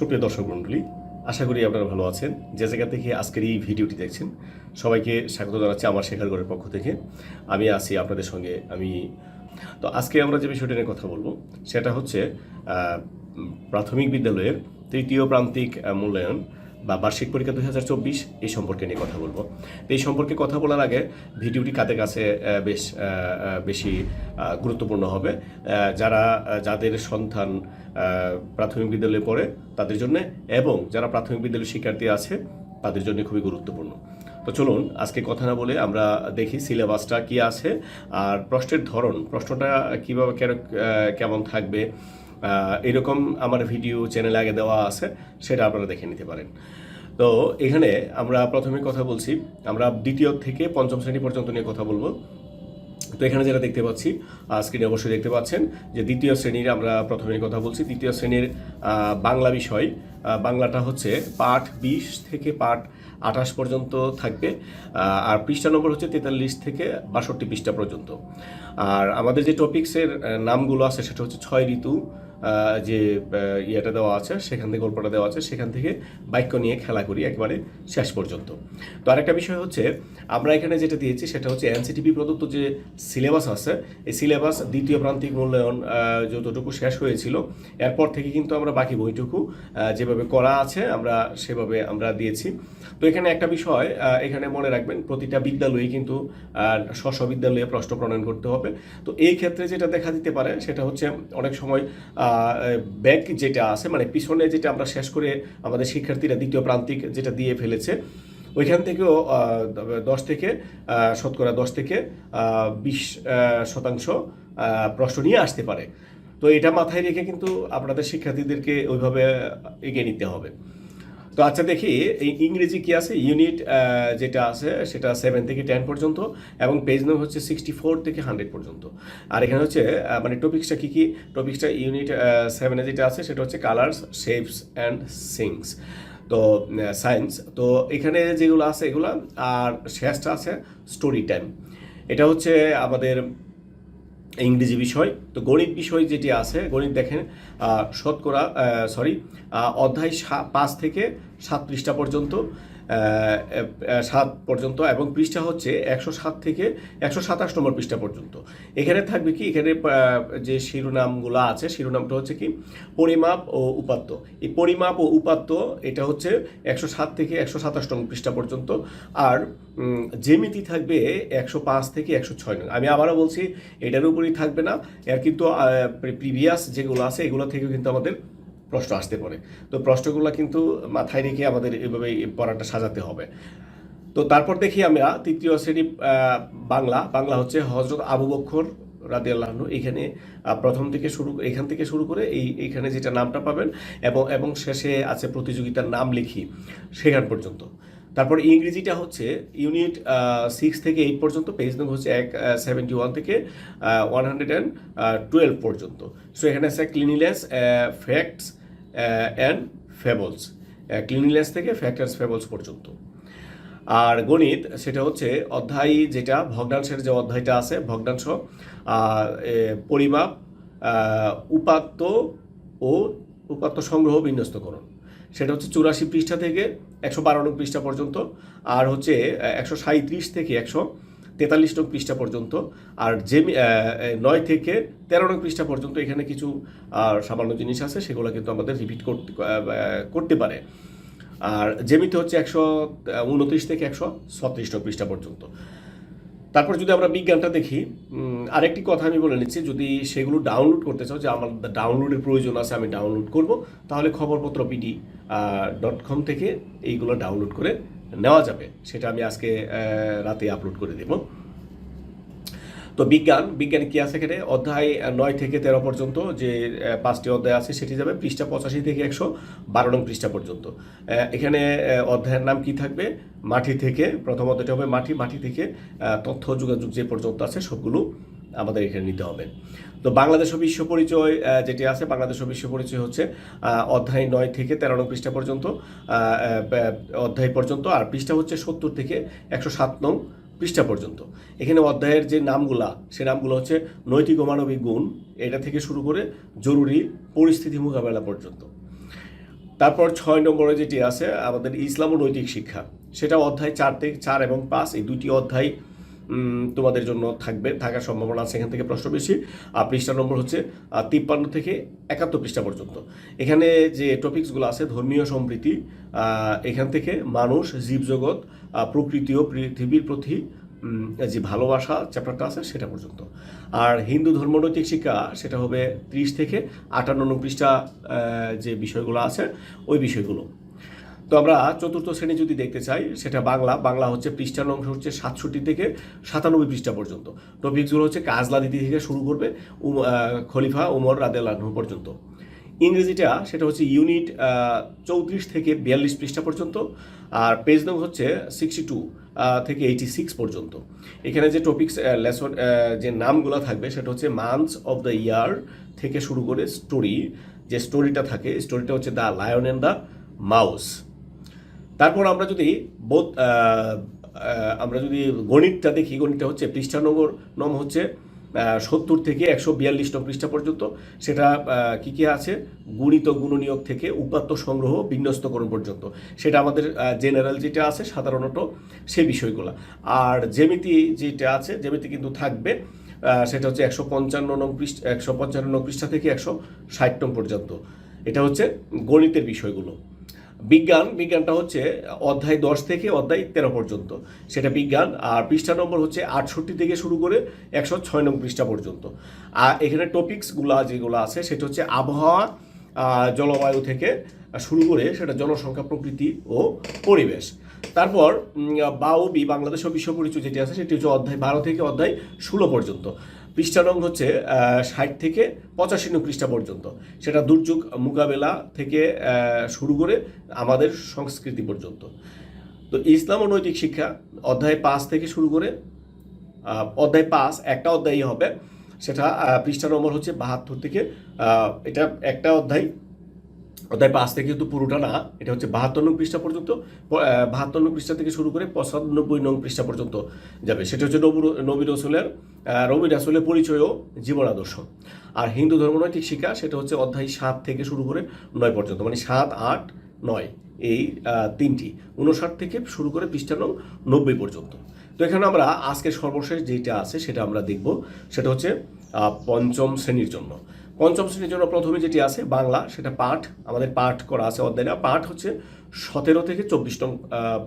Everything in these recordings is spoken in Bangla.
সুপ্রিয় দর্শক মণ্ডলী, আশা করি আপনারা ভালো আছেন। যে জায়গা থেকে আজকের এই ভিডিওটি দেখছেন, সবাইকে স্বাগত জানাচ্ছি আমার শেখার ঘরের পক্ষ থেকে। আমি আছি আপনাদের সঙ্গে, আমি। তো আজকে আমরা যে বিষয়টি নিয়ে কথা বলব, সেটা হচ্ছে প্রাথমিক বিদ্যালয়ের তৃতীয় প্রান্তিক মূল্যায়ন। বা বার্ষিক পরীক্ষা দুই হাজার চব্বিশ এই সম্পর্কে নিয়ে কথা বলব। তো এই সম্পর্কে কথা বলার আগে ভিডিওটি কাদের কাছে বেশ বেশি গুরুত্বপূর্ণ হবে যারা যাদের সন্তান প্রাথমিক বিদ্যালয়ে পড়ে তাদের জন্য এবং যারা প্রাথমিক বিদ্যালয়ের শিক্ষার্থী আছে তাদের জন্য খুবই গুরুত্বপূর্ণ। তো চলুন, আজকে কথা না বলে আমরা দেখি সিলেবাসটা কি আছে আর প্রশ্নের ধরন, প্রশ্নটা কীভাবে কেমন থাকবে এরকম আমার ভিডিও চ্যানেলে আগে দেওয়া আছে, সেটা আপনারা দেখে নিতে পারেন। তো এখানে আমরা প্রথমে কথা বলছি, আমরা দ্বিতীয় থেকে পঞ্চম শ্রেণি পর্যন্ত নিয়ে কথা বলব। তো এখানে যেটা দেখতে পাচ্ছি স্ক্রিনে অবশ্যই দেখতে পাচ্ছেন যে দ্বিতীয় শ্রেণির আমরা প্রথমে কথা বলছি, দ্বিতীয় শ্রেণির বাংলা বিষয় বাংলাটা হচ্ছে পাঠ বিশ থেকে পাঠ আঠাশ পর্যন্ত থাকবে আর পৃষ্ঠা নম্বর হচ্ছে তেতাল্লিশ থেকে বাষট্টি পৃষ্ঠা পর্যন্ত। আর আমাদের যে টপিক্সের নামগুলো আছে, সেটা হচ্ছে ছয় ঋতু যে ইয়েটা দেওয়া আছে, সেখান থেকে গল্পটা দেওয়া আছে, সেখান থেকে বাক্য নিয়ে খেলা করি একবারে শেষ পর্যন্ত। তো আরেকটা বিষয় হচ্ছে, আমরা এখানে যেটা দিয়েছি সেটা হচ্ছে এনসিটিভি প্রদত্ত যে সিলেবাস আছে, এই সিলেবাস দ্বিতীয় প্রান্তিক মূল্যায়ন যতটুকু শেষ হয়েছিল, এরপর থেকে কিন্তু আমরা বাকি বইটুকু যেভাবে করা আছে, আমরা সেভাবে আমরা দিয়েছি। তো এখানে একটা বিষয় এখানে মনে রাখবেন, প্রতিটা বিদ্যালয়ে কিন্তু স্ব বিদ্যালয়ে প্রশ্ন প্রণয়ন করতে হবে। তো এই ক্ষেত্রে যেটা দেখা দিতে পারে, সেটা হচ্ছে অনেক সময় ব্যাক যেটা আছে মানে পিছনে যেটা আমরা শেষ করে আমাদের শিক্ষার্থীরা দ্বিতীয় প্রান্তিক যেটা দিয়ে ফেলেছে, ওইখান থেকেও দশ থেকে শতকরা দশ থেকে বিশ শতাংশ প্রশ্ন নিয়ে আসতে পারে। তো এটা মাথায় রেখে কিন্তু আপনাদের শিক্ষার্থীদেরকে ওইভাবে এগিয়ে নিতে হবে। তো আচ্ছা দেখি, এই ইংরেজি কি আছে? ইউনিট যেটা আছে, সেটা সেভেন থেকে টেন পর্যন্ত এবং পেজ নাম হচ্ছে সিক্সটি ফোর থেকে হান্ড্রেড পর্যন্ত। আর এখানে হচ্ছে মানে টপিক্সটা কী কী? টপিক্সটা ইউনিট সেভেনে যেটা আছে, সেটা হচ্ছে কালার্স শেপস অ্যান্ড সিংস তো সায়েন্স তো এখানে যেগুলো আছে এগুলো, আর শেষটা আছে স্টোরি টাইম এটা হচ্ছে আমাদের ইংরেজি বিষয়, তো গণিত বিষয় যেটি আছে, গণিত দেখেন শতকরা সরি অধ্যায় পাঁচ থেকে সাত পৃষ্ঠা পর্যন্ত সাত পর্যন্ত এবং পৃষ্ঠা হচ্ছে একশো সাত থেকে একশো সাতাশ নম্বর পৃষ্ঠা পর্যন্ত। এখানে থাকবে কি? এখানে যে শিরোনামগুলো আছে শিরোনামটা হচ্ছে কি? পরিমাপ ও উপাত্ত। এই পরিমাপ ও উপাত্ত এটা হচ্ছে একশো সাত থেকে একশো সাতাশ নম্বর পৃষ্ঠা পর্যন্ত। আর উম, জ্যামিতি থাকবে একশো পাঁচ থেকে একশো ছয় নম্বর। আমি আবারও বলছি এটার উপরই থাকবে না। এর কিন্তু প্রিভিয়াস যেগুলো আছে এগুলো থেকেও কিন্তু আমাদের প্রশ্ন আসতে পারে। তো প্রশ্নগুলো কিন্তু মাথায় রেখে আমাদের এভাবে পড়াটা সাজাতে হবে। তো তারপর দেখি আমরা তৃতীয় শ্রেণি বাংলা। বাংলা হচ্ছে হজরত আবু বক্কর রাদি আল্লাহন এখানে প্রথম থেকে শুরু, এখান থেকে শুরু করে এই এইখানে যেটা নামটা পাবেন এবং এবং শেষে আছে প্রতিযোগিতার নাম লিখি সেখান পর্যন্ত। তারপর ইংরেজিটা হচ্ছে ইউনিট সিক্স থেকে এইট পর্যন্ত পেজ নম্বর হচ্ছে এক সেভেন্টি ওয়ান থেকে ওয়ান হান্ড্রেড অ্যান্ড টুয়েলভ পর্যন্ত। সো এখানে আছে cleanliness facts and fables cleanliness থেকে ফ্যাক্ট অ্যান্ড ফেবলস পর্যন্ত। আর গণিত, সেটা হচ্ছে অধ্যায় যেটা, ভগ্নাংশের যে অধ্যায়টা আছে, ভগ্নাংশ পরিমাপ উপাত্ত ও উপাত্ত সংগ্রহ বিন্যস্তকরণ সেটা হচ্ছে চুরাশি পৃষ্ঠা থেকে একশো বারো পৃষ্ঠা পর্যন্ত, আর হচ্ছে একশো সাঁত্রিশ থেকে একশো তেতাল্লিশ নং পৃষ্ঠা পর্যন্ত, আর যে নয় থেকে তেরো নং পৃষ্ঠা পর্যন্ত এখানে কিছু সামান্য জিনিস আছে, সেগুলো কিন্তু আমাদের রিপিট করতে করতে পারে। আর জেমিতে হচ্ছে একশো উনত্রিশ থেকে একশো ছত্রিশ নং পৃষ্ঠা পর্যন্ত। তারপর যদি আমরা বিজ্ঞানটা দেখি আরেকটি কথা আমি বলে নিচ্ছি, যদি সেগুলো ডাউনলোড করতে চাও, যে আমার ডাউনলোডের প্রয়োজন আছে, আমি ডাউনলোড করব, তাহলে খবরপত্র পিডি ডট কম থেকে এইগুলো ডাউনলোড করে নেওয়া যাবে, সেটা আমি আজকে রাতে আপলোড করে দেবো। তো বিজ্ঞান বিজ্ঞান কি আছে এখানে? অধ্যায় নয় থেকে তেরো পর্যন্ত যে পাঁচটি অধ্যায় আছে, সেটি যাবে পৃষ্ঠা পঁচাশি থেকে একশো বারো নং পৃষ্ঠা পর্যন্ত। এখানে অধ্যায়ের নাম কি থাকবে? মাটি থেকে, প্রথম অধ্যায়টা হবে মাটি মাটি থেকে তথ্য, যোগাযোগ যে পর্যন্ত আছে, সবগুলো আমাদের এখানে নিতে হবে। তো বাংলাদেশ ও বিশ্ব পরিচয় যেটি আছে, বাংলাদেশ ও বিশ্ব পরিচয় হচ্ছে অধ্যায় নয় থেকে তেরো নং পৃষ্ঠা পর্যন্ত অধ্যায় পর্যন্ত, আর পৃষ্ঠা হচ্ছে সত্তর থেকে একশো সাত নং পৃষ্ঠা পর্যন্ত। এখানে অধ্যায়ের যে নামগুলা, সে নামগুলো হচ্ছে নৈতিক ও মানবিক গুণ। এটা থেকে শুরু করে জরুরি পরিস্থিতি মোকাবেলা পর্যন্ত। তারপর ছয় নম্বরে যেটি আছে, আমাদের ইসলাম ও নৈতিক শিক্ষা। সেটা অধ্যায় চার থেকে চার এবং পাঁচ, এই দুটি অধ্যায় তোমাদের জন্য থাকবে, থাকার সম্ভাবনা আছে এখান থেকে প্রশ্ন বেশি। আর পৃষ্ঠা নম্বর হচ্ছে তিপ্পান্ন থেকে একাত্তর পৃষ্ঠা পর্যন্ত। এখানে যে টপিকসগুলো আছে, ধর্মীয় সম্প্রীতি এখান থেকে মানুষ, জীবজগৎ প্রকৃতি ও পৃথিবীর প্রতি যে ভালোবাসা চ্যাপ্টারটা আছে সেটা পর্যন্ত। আর হিন্দু ধর্মনৈতিক শিক্ষা, সেটা হবে ত্রিশ থেকে আটান্ন পৃষ্ঠা যে বিষয়গুলো আছে, ওই বিষয়গুলো। তো আমরা চতুর্থ শ্রেণি যদি দেখতে চাই, সেটা বাংলা। বাংলা হচ্ছে পৃষ্ঠার অংশ হচ্ছে সাতষট্টি থেকে সাতানব্বই পৃষ্ঠা পর্যন্ত। টপিকসগুলো হচ্ছে কাজলা দিদি থেকে শুরু করবে খলিফা উমর রাদেলানহু পর্যন্ত। ইংরেজিটা, সেটা হচ্ছে ইউনিট চৌত্রিশ থেকে বিয়াল্লিশ পৃষ্ঠা পর্যন্ত, আর পেজ নং হচ্ছে সিক্সটি টু থেকে এইটি সিক্স পর্যন্ত। এখানে যে টপিক্স লেসন যে নামগুলো থাকবে, সেটা হচ্ছে মান্থস অফ দ্য ইয়ার থেকে শুরু করে স্টোরি যে স্টোরিটা থাকে স্টোরিটা হচ্ছে the lion and the mouse তারপর আমরা যদি বোধ আমরা যদি গণিতটা দেখি, গণিতটা হচ্ছে পৃষ্ঠা নম্বর, নম হচ্ছে সত্তর থেকে একশো বিয়াল্লিশ নং পৃষ্ঠা পর্যন্ত। সেটা কি কি আছে? গুণিত গুণনীয়ক থেকে উপাত্ত সংগ্রহ বিন্যস্তকরণ পর্যন্ত। সেটা আমাদের জেনারেল যেটা আছে, সাধারণত সে বিষয়গুলো। আর জ্যামিতি যেটা আছে, জ্যামিতি কিন্তু থাকবে সেটা হচ্ছে একশো পঞ্চান্ন নং পৃষ্ঠা, একশো পঞ্চান্ন নং পৃষ্ঠা থেকে একশো ষাট নং পর্যন্ত। এটা হচ্ছে গণিতের বিষয়গুলো। বিজ্ঞান, বিজ্ঞানটা হচ্ছে অধ্যায় দশ থেকে অধ্যায় তেরো পর্যন্ত। সেটা বিজ্ঞান, আর পৃষ্ঠা নম্বর হচ্ছে আটষট্টি থেকে শুরু করে একশো ছয় নং পৃষ্ঠা পর্যন্ত। আর এখানে টপিকসগুলো যেগুলো আছে, সেটা হচ্ছে আবহাওয়া জলবায়ু থেকে শুরু করে সেটা জনসংখ্যা, প্রকৃতি ও পরিবেশ। তারপর বাও বাংলাদেশ ও বিশ্ব পরিচয় যেটি আছে, সেটি হচ্ছে অধ্যায় বারো থেকে অধ্যায় ষোলো পর্যন্ত। পৃষ্ঠা নং হচ্ছে ষাট থেকে পঁচাশি নং পৃষ্ঠা পর্যন্ত। সেটা দুর্যোগ মোকাবেলা থেকে শুরু করে আমাদের সংস্কৃতি পর্যন্ত। তো ইসলাম ও নৈতিক শিক্ষা, অধ্যায় পাঁচ থেকে শুরু করে অধ্যায় পাঁচ, একটা অধ্যায়ই হবে। সেটা পৃষ্ঠা নম্বর হচ্ছে বাহাত্তর থেকে এটা একটা অধ্যায়। অধ্যায় পাঁচ থেকে কিন্তু পুরোটা না, এটা হচ্ছে বাহাত্তর নং পৃষ্ঠা পর্যন্ত বাহাত্তর নং পৃষ্ঠা থেকে শুরু করে পঁচানব্বই নং পৃষ্ঠা পর্যন্ত যাবে। সেটা হচ্ছে নবী নবী রসুলের নবী রাসুলের পরিচয় ও জীবন আদর্শ। আর হিন্দু ধর্মনৈতিক শিক্ষা সেটা হচ্ছে অধ্যায় সাত থেকে শুরু করে নয় পর্যন্ত মানে সাত, আট, নয়, এই তিনটি, উনষাট থেকে শুরু করে পৃষ্ঠা নং নব্বই পর্যন্ত। তো এখানে আমরা আজকের সর্বশেষ যেটা আছে সেটা আমরা দেখব, সেটা হচ্ছে পঞ্চম শ্রেণির জন্য। পঞ্চম শ্রেণির জন্য প্রথমে যেটি আছে, বাংলা, সেটা পাঠ, আমাদের পাঠ করা আছে অধ্যায়টা পাঠ হচ্ছে সতেরো থেকে চব্বিশ নং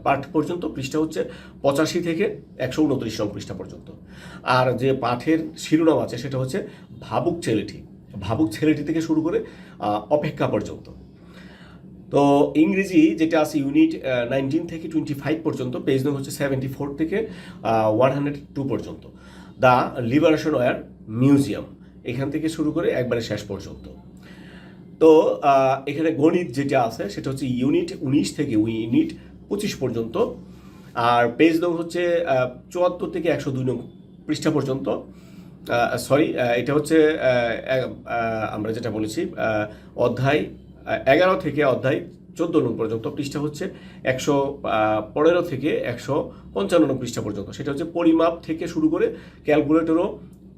পাঠ পর্যন্ত, পৃষ্ঠা হচ্ছে পঁচাশি থেকে একশো উনত্রিশ নং পৃষ্ঠা পর্যন্ত। আর যে পাঠের শিরোনাম আছে, সেটা হচ্ছে ভাবুক ছেলেটি। ভাবুক ছেলেটি থেকে শুরু করে অপেক্ষা পর্যন্ত। তো ইংরেজি যেটা আছে, ইউনিট নাইনটিন থেকে টোয়েন্টি ফাইভ পর্যন্ত, পেজ নং হচ্ছে সেভেন্টি ফোর থেকে ওয়ান হান্ড্রেড টু পর্যন্ত। The liberation war museum. এখান থেকে শুরু করে একবারে শেষ পর্যন্ত। তো এখানে গণিত যেটা আছে, সেটা হচ্ছে ইউনিট উনিশ থেকে ইউনিট পঁচিশ পর্যন্ত। আর পেজ নং হচ্ছে চুয়াত্তর থেকে একশো দুই নং পৃষ্ঠা পর্যন্ত। সরি এটা হচ্ছে আমরা যেটা বলেছি অধ্যায় এগারো থেকে অধ্যায় চোদ্দ নং পর্যন্ত পৃষ্ঠা হচ্ছে, একশো পনেরো থেকে একশো পঞ্চান্ন নং পৃষ্ঠা পর্যন্ত। সেটা হচ্ছে পরিমাপ থেকে শুরু করে ক্যালকুলেটরও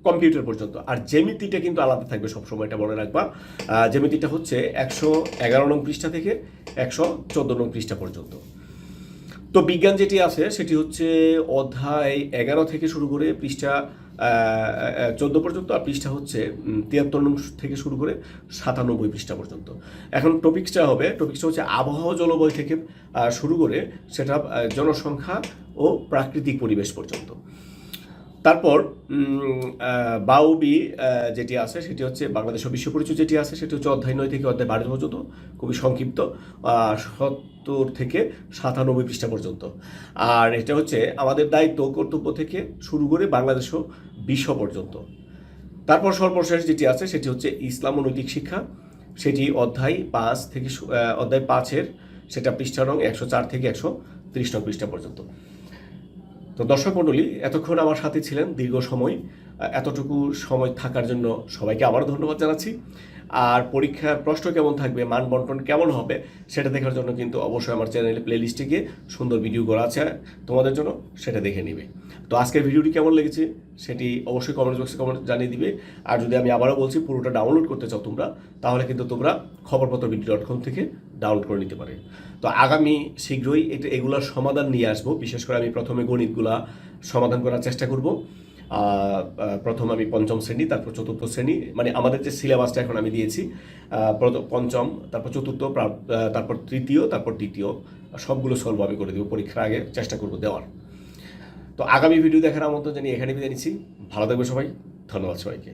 কম্পিউটার পর্যন্ত। আর জ্যামিতিটা কিন্তু আলাদা থাকবে সবসময় এটা মনে রাখবা। আহ, জ্যামিতিটা হচ্ছে একশো এগারো নং পৃষ্ঠা থেকে একশো চোদ্দ নং পৃষ্ঠা পর্যন্ত। তো বিজ্ঞান যেটি আছে সেটি হচ্ছে অধ্যায় এগারো থেকে শুরু করে পৃষ্ঠা চোদ্দ পর্যন্ত আর পৃষ্ঠা হচ্ছে তিয়াত্তর নং থেকে শুরু করে সাতানব্বই পৃষ্ঠা পর্যন্ত। এখন টপিক্সটা হবে টপিক্সটা হচ্ছে আবহাওয়া জলবায়ু থেকে শুরু করে সেটা জনসংখ্যা ও প্রাকৃতিক পরিবেশ পর্যন্ত। তারপর বাউবি যেটি আছে, সেটি হচ্ছে বাংলাদেশের বিশ্ব পরিচয় যেটি আছে, সেটি হচ্ছে অধ্যায় নয় থেকে অধ্যায় বারো পর্যন্ত, খুবই সংক্ষিপ্ত সত্তর থেকে সাতানব্বই পৃষ্ঠা পর্যন্ত। আর এটা হচ্ছে আমাদের দায়িত্ব, কর্তব্য থেকে শুরু করে বাংলাদেশ বিশ্ব পর্যন্ত। তারপর সর্বশেষ যেটি আছে, সেটি হচ্ছে ইসলাম ও নৈতিক শিক্ষা। সেটি অধ্যায় পাঁচ থেকে অধ্যায় পাঁচের, সেটা পৃষ্ঠা রং একশো চার থেকে একশো ত্রিশ নং পৃষ্ঠা পর্যন্ত। তো দর্শক মণ্ডলী, এতক্ষণ আমার সাথে ছিলেন দীর্ঘ সময়, এতটুকু সময় থাকার জন্য সবাইকে আবারও ধন্যবাদ জানাচ্ছি। আর পরীক্ষার প্রশ্ন কেমন থাকবে, মান বন্টন কেমন হবে, সেটা দেখার জন্য কিন্তু অবশ্যই আমার চ্যানেলে প্লেলিস্টে গিয়ে সুন্দর ভিডিও করা আছে তোমাদের জন্য, সেটা দেখে নিবে। তো আজকের ভিডিওটি কেমন লেগেছে, সেটি অবশ্যই কমেন্ট বক্সে কমেন্ট জানিয়ে দিবে। আর যদি আমি আবারও বলছি, পুরোটা ডাউনলোড করতে চাও তোমরা, তাহলে কিন্তু তোমরা খবরপত্র বিডি ডট কম থেকে ডাউনলোড করে নিতে পারে। তো আগামী শীঘ্রই এটা এগুলোর সমাধান নিয়ে আসব। বিশেষ করে আমি প্রথমে গণিতগুলা সমাধান করার চেষ্টা করব। প্রথম আমি পঞ্চম শ্রেণি, তারপর চতুর্থ শ্রেণি মানে আমাদের যে সিলেবাসটা এখন আমি দিয়েছি পঞ্চম, তারপর চতুর্থ প্রা- তারপর তৃতীয়, তারপর দ্বিতীয়, সবগুলো সলভ আমি করে দেবো পরীক্ষার আগে চেষ্টা করব দেওয়ার। তো আগামী ভিডিও দেখার আমন্ত্রণ জানিয়ে এখানে বিদায় নিচ্ছি। ভালো থাকবে সবাই। ধন্যবাদ সবাইকে।